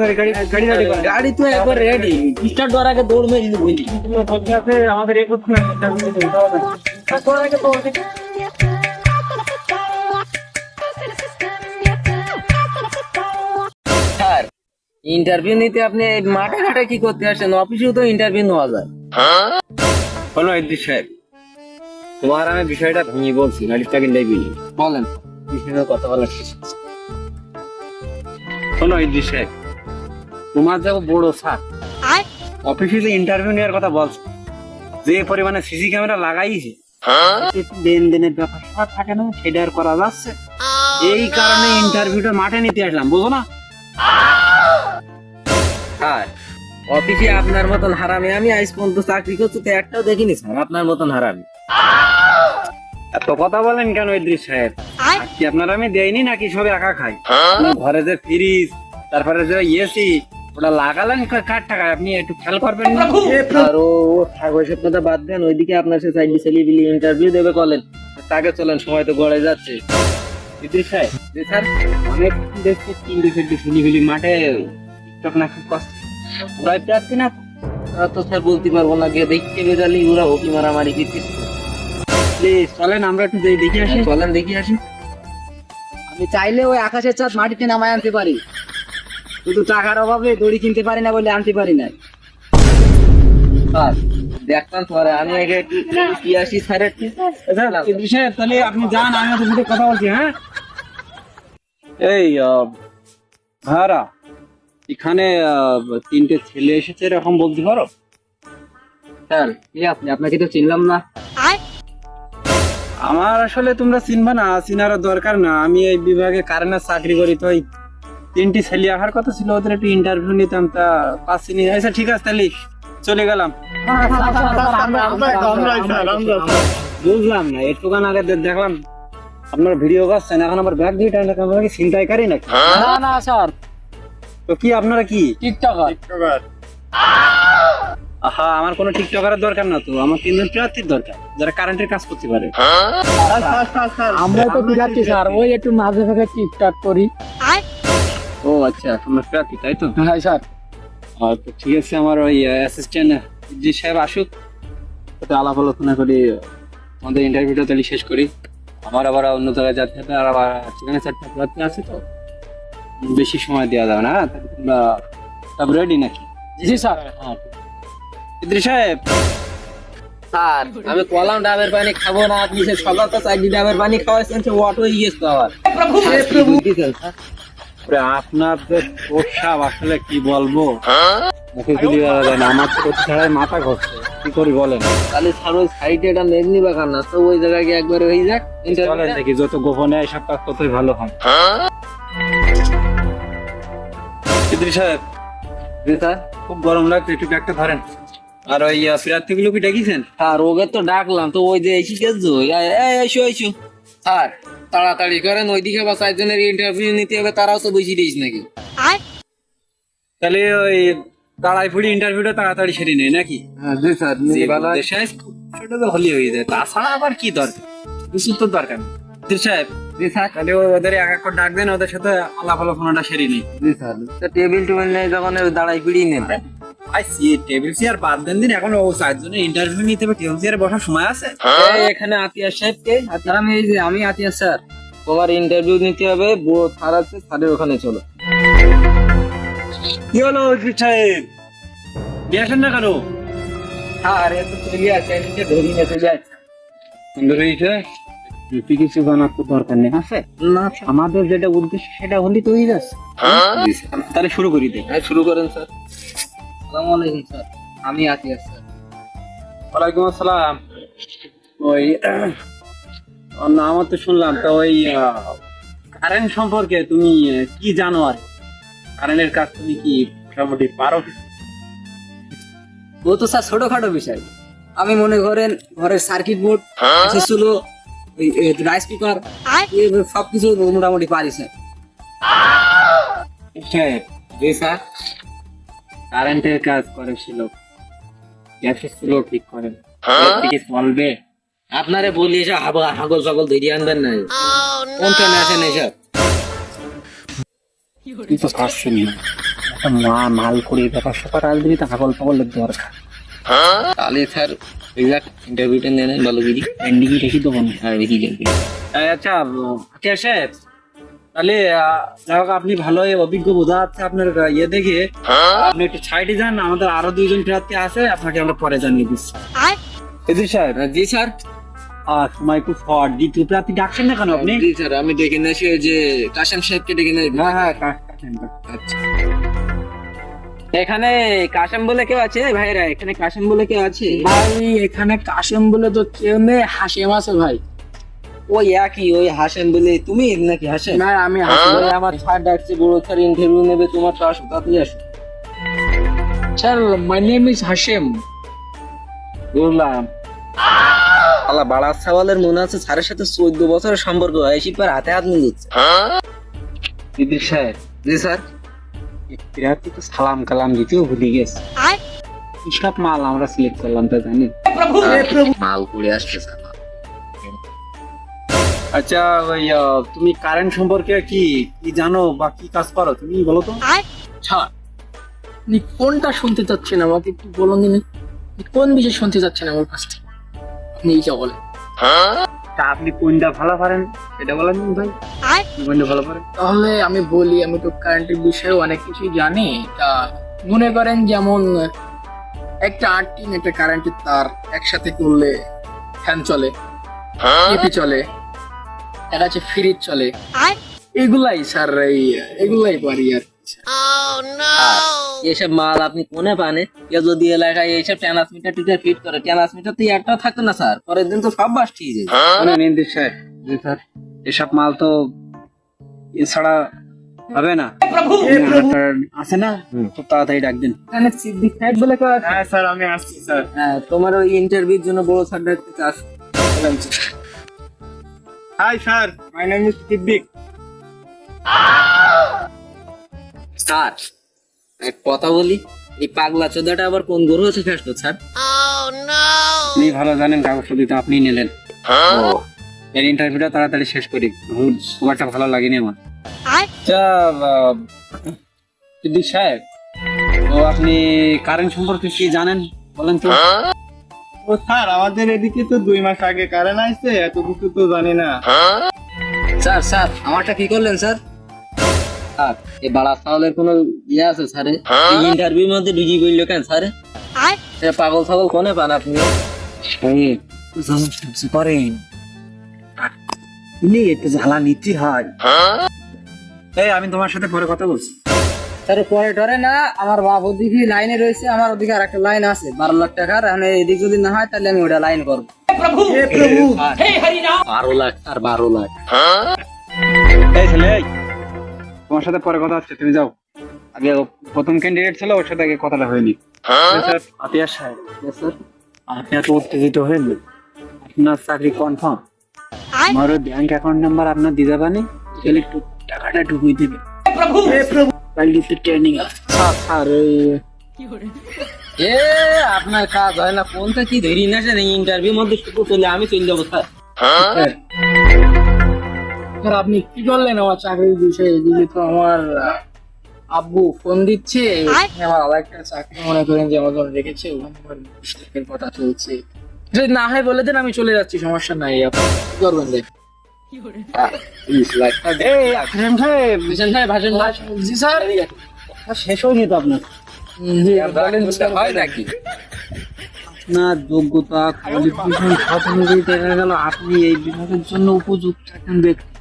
গাড়ি গাড়ি রেডি করেন গাড়ি তো একবার রেডি স্টার্ট দেওয়ার আগে দৌড় মেরে দিবি আমাদের এই করতে স্যার ইন্টারভিউ নিতে আপনি মাঠে ঘাটে কি করতে আসেন? অফিসেও তো ইন্টারভিউ নেওয়া যায়। ইদ্রিস সাহেব। তোমার আমি বিষয়টা ভেঙে বলছি গাড়িটাকে নেবি বলেন। বিষয়ে কথা বলার। শোনো ইদ্রিস সাহেব বড় স্যার অফিসে ইন্টারভিউ নেওয়ার কথা বলছো। যে পরিমাণে সিসি ক্যামেরা লাগাইছে লেনদেনের ব্যাপার স্যাপার থাকে না সেটা আর করা যাচ্ছে এই কারণে ইন্টারভিউটা মাঠে নিতে আসলাম বুঝো না? স্যার অফিসে আপনার মতন হারামি আমি আজ পর্যন্ত চাকরি করছি তো একটাও দেখিনি স্যার আপনার মতন হারামি। এত কথা বলেন কেন ইদ্রিস সাহেব? কি আপনার আমি দেয়নি নাকি সবে একা খাই? ঘরে যে ফ্রিজ তারপরে যে এসি ওটা লাগালেন কা- কার টাকায়? আপনি একটু খেয়াল করবেন না। আর ও থাক ওইসব কথা বাদ দেন ওইদিকে আপনার সে সাইড ছেলে বিলি ইন্টারভিউ দেবে কলেন। তাকে চলেন সময় তো গড়ে যাচ্ছে। ইদ্রিস সাহেব স্যার অনেক দেখছি তিনটে শুনি ফিলি মাঠে টিকটক না খুব কষ্ট। ওরাই পাচ্ছি না তা? তো স্যার বলতে পারব না গিয়ে দেখতে বেজালি ওরা হকি মারামারি করতেছে। প্লিজ চলেন আমরা একটু দেখে আসি। চলেন দেখি আসি। আমি চাইলে ওই আকাশের চাঁদ মাটিতে নামায় আনতে পারি। শুধু টাকার অভাবে দড়ি কিনতে পারি না বলে আনতে পারি না দেখতাম পরে আমি আগে কি আসি স্যারের তাহলে আপনি যান আমি ওদের সাথে কথা বলছি হ্যাঁ? এই ভাড়া এখানে আহ, তিনটে ছেলে এসেছে এরকম বলতে পারো? স্যার আপনি আপনাকে তো চিনলাম না। আমার আসলে তোমরা চিনবা না চিনার দরকার না। আমি এই বিভাগে কারেন্টের চাকরি করি তো তিনটি ছেলে আসার কথা ছিল ওদের একটু ইন্টারভিউ নিতাম তা পাচ্ছি নি আচ্ছা ঠিক আছে তাহলে চলে গেলাম। বুঝলাম না একটুখান আগে দেখলাম আপনার ভিডিও করছেন এখন আবার ব্যাগ দিয়ে টাইম আপনারা কি চিন্তাই করি নাকি? না না স্যার। তো কি আপনারা কি? টিকটকার। আহা আমার কোনো টিকটকারের দরকার না তো আমার তিনজন প্রার্থীর দরকার যারা কারেন্টের কাজ করতে পারে। আমরা তো পিলাচ্ছি স্যার ওই একটু মাঝে ফাঁকে টিকটক করি। ও আচ্ছা আপনার প্রার্থী তাই তো? হ্যাঁ স্যার। তো ঠিক আছে আমার ওই অ্যাসিস্ট্যান্ট জি সাহেব আসুক। সাথে আলাপ আলোচনা করি আমাদের ইন্টারভিউটা তাহলে শেষ করি। আমার আবার অন্য জায়গায় যেতে হবে আর আবার সেখানে চারটা প্রার্থী আছে তো। বেশি সময় দেওয়া যাবে না হ্যাঁ? তাহলে তোমরা সব রেডি নাকি? জি স্যার। হ্যাঁ ইদ্রি সাহেব। স্যার আমি কলাম ডাবের পানি খাব না আপনি সে সকাল তো চাকরি ডাবের পানি খাওয়াইছেন সে অটো গিয়েছে তো আবার। আপনার যে প্রস্রাব আসলে কি বলব? মুখে গুলি আমার তো ছাড়াই মাথা ঘষছে কি করি বলেন? তাহলে স্যার ওই সাইডে এটা মেঘনি বাগান না তো ওই জায়গায় গিয়ে একবার হয়ে যাক। চলেন দেখি যত গোপনে এসব কাজ ততই ভালো হয়। ইদ্রি সাহেব। জি স্যার। খুব গরম লাগছে একটু ব্যাগটা ধরেন। আর ওই প্রার্থীগুলো কি ডেকেছেন? স্যার ওকে তো ডাকলাম তো ওই যে এসি গেছো এসো এসো। স্যার তাড়াতাড়ি করেন ওইদিকে বা চারজনের ইন্টারভিউ নিতে হবে তারাও তো দিয়েছে নাকি? তাহলে ওই তাড়াই ফুড়ি ইন্টারভিউটা তাড়াতাড়ি সেরে নেই নাকি? জি স্যার যে দেশে আসে, সেটা তো হলেই হয়ে যায়। তাছাড়া আবার কি দরকার? কিছু তো দরকার নেই। সাহেব জি স্যার। তাহলে ওদের এক এক ডাক দেন ওদের সাথে আলাপ আলোচনাটা সেরে নেই। জি স্যার। টেবিল টেবিল নেই যখন দাঁড়াই পিড়িয়ে নেন ভাই টেবিল চেয়ার বাদ দেন দিন এখন ও চারজনের ইন্টারভিউ নিতে হবে টেবিল চেয়ারে বসার সময় আছে। এখানে আতিয়া সাহেবকে আমি এই যে আমি আতিয়া স্যার তোমার ইন্টারভিউ নিতে হবে বড় স্যার আছে স্যারের ওখানে চলো। কি হলো সাহেব? আসেন না কেন? চলে আছে এদিকে ধরি না চলে আছে সুন্দর তুই কিছু তো দরকার নেই। আছে? না আমাদের যেটা উদ্দেশ্য সেটা হলেই তো হয়ে? যাচ্ছে তাহলে শুরু করি দে। হ্যাঁ শুরু করেন স্যার। আসসালামু আলাইকুম স্যার। আমি স্যার। ওয়ালাইকুম আসসালাম। ওই নাম তো শুনলাম তো ওই কারেন্ট সম্পর্কে তুমি কি জানো আর? কারেন্টের কাজ তুমি কি মোটামুটি পারো? ও তো স্যার ছোটখাটো বিষয়। আমি মনে করেন ঘরের সার্কিট বোর্ড ছিল রাইস কুকার সব কিছু মোটামুটি পারি স্যার। সাহেব জি স্যার। কারেন্টের কাজ করে ছিল গ্যাসের ছিল ঠিক করেন কি চলবে আপনারে বলি এসব হাগল ফাগল ধরিয়ে আনবেন না। কোন ট্রেনে আসেন এসব? কিন্তু পারছেন না একটা মা মাল করে ব্যাপার স্যাপার রাজনীতি তো পাগল পাগল দরকার। তাহলে স্যার এক্সাক্ট ইন্টারভিউটা নেন ভালো করি। পেন্ডিং রেখে দেবো না আর দেখি যাবে আচ্ছা আতিয়া সাহেব তাহলে যাই হোক আপনি ভালোই অভিজ্ঞ বোঝা যাচ্ছে আপনার ইয়ে দেখে। আপনি একটু সাইডে যান আমাদের আরও দুইজন প্রার্থী আছে আপনাকে আমরা পরে জানিয়ে দিচ্ছি। এদিন সাহেব জি স্যার আর সময় একটু ফর দ্বিতীয় প্রার্থী ডাকছেন না কেন আপনি? জি স্যার আমি ডেকে নিয়ে যে কাশেম সাহেবকে ডেকে নিয়ে হ্যাঁ হ্যাঁ। আচ্ছা। এখানে কাশেম বলে কেউ আছে? ভাইরা এখানে কাশেম বলে কেউ আছে? ভাই এখানে কাশেম বলে তো কেউ নেই হাসেম আছে ভাই। ওই একই ওই হাসেন বলে তুমি নাকি হাসেম না আমি হাসেম ওই আমার ছাড় ডাকছে বড় স্যার ইন্টারভিউ নেবে তোমার তো আসো তাড়াতাড়ি আসো। Sir my name is Hashem বুঝলাম। আলা বাড়া সাওয়ালের মনে আছে স্যারের সাথে চোদ্দ বছরের সম্পর্ক হয় শিপার হাতে হাত মিলছে দিদির সাহেব জি স্যার। এই তো সালাম কালাম দিতেও ভুলে গেছে। সব মাল আমরা সিলেক্ট করলাম তা জানি মাল করে আসছে স্যার। আচ্ছা ওই তুমি কারেন্ট সম্পর্কে কি কি জানো বা কি কাজ করো? তুমি বলো তো। স্যার আপনি কোনটা শুনতে চাচ্ছেন আমাকে একটু বলুন দিন। কোন বিষয় শুনতে চাচ্ছেন আমার কাছ থেকে আপনি এইটা বলেন। তা আপনি কোনটা ভালো পারেন এটা বলেন ভাই। কোনটা ভালো পারেন? তাহলে আমি বলি আমি তো কারেন্টের বিষয়ে অনেক কিছুই জানি। তা মনে করেন যেমন একটা আট টিন একটা কারেন্টের তার একসাথে করলে ফ্যান চলে টিভি চলে। দেখা যাচ্ছে ফ্রিজ চলে। এগুলাই স্যার এগুলাই পারি আর এসব মাল আপনি কোনে পানে? কেউ যদি এলাকায় এইসব ট্রান্সমিটার টিটার ফিট করে ট্রান্সমিটার তো একটা থাকতো না স্যার পরের দিন তো সব বাস ঠিক যায়। মানে নির্দেশ জি স্যার এসব মাল তো এছাড়া হবে না। আছে না? খুব তাড়াতাড়ি ডাক দিন এখানে সিদ্দিক সাহেব বলে হ্যাঁ স্যার আমি আসছি স্যার হ্যাঁ তোমার ওই ইন্টারভিউর জন্য বড় স্যার ডাকতে চাস hi sir my name is Siddique sir এক কথা বলি এই পাগলা চোদাটা আবার কোন গরু হচ্ছে ফেসলো স্যার? আপনি ভালো জানেন কাগজপত্র তো আপনি নিলেন। এর ইন্টারভিউটা তাড়াতাড়ি শেষ করি। খুব একটা ভালো লাগেনি আমার। আচ্ছা আহ, সিদ্দিক সাহেব তো আপনি কারেন্ট সম্পর্কে কি জানেন বলেন তো? ও স্যার আমাদের এদিকে তো দুই মাস আগে কারেন্ট আসছে এত কিছু তো জানি না। স্যার স্যার আমারটা কি করলেন স্যার? স্যার এই বাড়া সাহলের কোনো ইয়ে আছে স্যার? এই ইন্টারভিউর মধ্যে ঢুকি বলল কেন স্যার? সে পাগল ছাগল কোনে পান আপনি? করেন। তুমি একটু ঝালা নিতে হয়? এই আমি তোমার সাথে পরে কথা বলছি। স্যার পরে টরে না আমার বাপ ওদিকে লাইনে রয়েছে আমার ওদিকে আর একটা লাইন আছে বারো লাখ টাকার। এখন এদিক যদি না হয় তাহলে আমি ওটা লাইন করব। বারো লাখ আর বারো লাখ। এই ছেলে তোমার সাথে পরে কথা হচ্ছে তুমি যাও। আগে প্রথম ক্যান্ডিডেট ছিল ওর সাথে আগে কথাটা হয়নি। স্যার আতিয়ার সাহেব আপনি এত উত্তেজিত হলেন আপনার চাকরি কনফার্ম আমার ব্যাংক অ্যাকাউন্ট নাম্বার আপনার দিতে পারেনি? তাহলে একটু টাকাটা ঢুকুই দেবে কালকে একটু ট্রেনিং স্যার এ আপনার কাজ হয় না কোনটা কি ধরি না সেন ইন্টারভিউ মধ্যে শুধু চলে আমি চলে যাব স্যার। স্যার আপনি কি করলেন আমার চাকরির বিষয়ে? এদিকে তো আমার আব্বু ফোন দিচ্ছে আমার আলাদা একটা চাকরি মনে করেন যে আমাজন রেখেছে ওখানে আমার কথা চলছে। যদি না হয় বলে দেন আমি চলে যাচ্ছি সমস্যা নাই। আপনি কি করবেন দেখ শেষ হয়নি তো আপনার? হুম, জি, বলেন স্যার। হয় নাকি? আপনার যোগ্যতা কোয়ালিফিকেশন সব অনুযায়ী দেখা গেল আপনি এই বিভাগের জন্য উপযুক্ত একজন ব্যক্তি।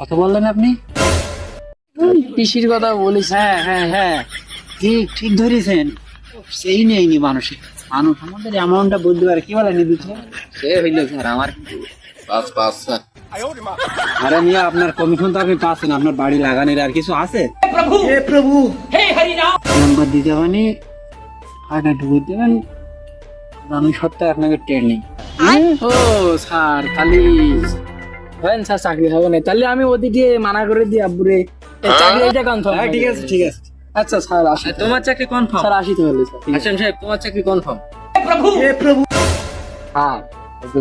কথা বললেন আপনি? পিসির কথা বলিস হ্যাঁ হ্যাঁ হ্যাঁ। ঠিক ঠিক ধরেছেন। সেই নেইনি মানুষের মানুষ আমাদের অ্যামাউন্টটা বুঝতে পারে। কি বলেন সে হইল স্যার আমার পাঁচ পাঁচ স্যার। আরে মিয়া আপনার কমিশন তো আপনি পাচ্ছেন আপনার বাড়ি লাগানোর আর কিছু আছে? নাম্বার দিতে মানে টাকা ঢুকে দেবেন আমি সপ্তাহে আপনাকে ট্রেনিং ও স্যার তাহলে হয় স্যার চাকরি হবে না। তাহলে আমি ওদিকে মানা করে দিই আব্বুরে। চাকরি এটা কনফার্ম হ্যাঁ ঠিক আছে ঠিক আছে। আচ্ছা স্যার আসি। তোমার চাকরি কনফার্ম স্যার আসি তাহলে স্যার। হাসান সাহেব তোমার চাকরি কনফার্ম হ্যাঁ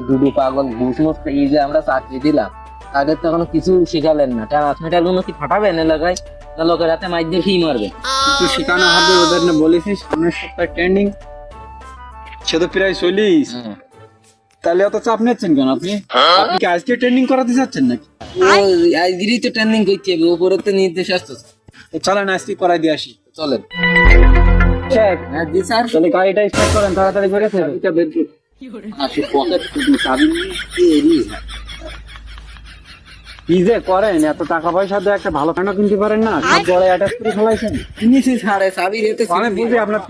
দুদু পাগল বুঝমুখ এই যে আমরা চাকরি দিলাম তাদের তো এখনও কিছু শিখালেন না। ট্রান্সমিটারগুলো কি ফাটাবেন এলাকায় তা লোকের হাতে মাইক দিয়ে ফি মারবে। কিছু শেখানো হবে ওদের না বলেছি সামনের সপ্তাহে ট্রেন্ডিং সে তো প্রায় চল্লিশ। তাহলে অত চাপ নিচ্ছেন কেন আপনি? আপনি কি আজকে ট্রেন্ডিং করাতে চাচ্ছেন নাকি? আজগিরি তো ট্রেন্ডিং করতে হবে উপরে তো নির্দেশ আসতেছে। তো চলেন আজকে করাই দিয়ে আসি। চলেন। স্যার হ্যাঁ জি স্যার। তাহলে গাড়িটা স্টার্ট করেন তাড়াতাড়ি করে ফেলুন। এটা বের। আসে পকেট চাবি নিয়ে কি যে করেন এত টাকা পয়সা দিয়ে একটা ভালো ফ্যানও কিনতে পারেন না? সব জলে অ্যাটাচ করে ফেলাইছেন। কিনেছি সাড়ে চাবি রেতে আমি বুঝি আপনার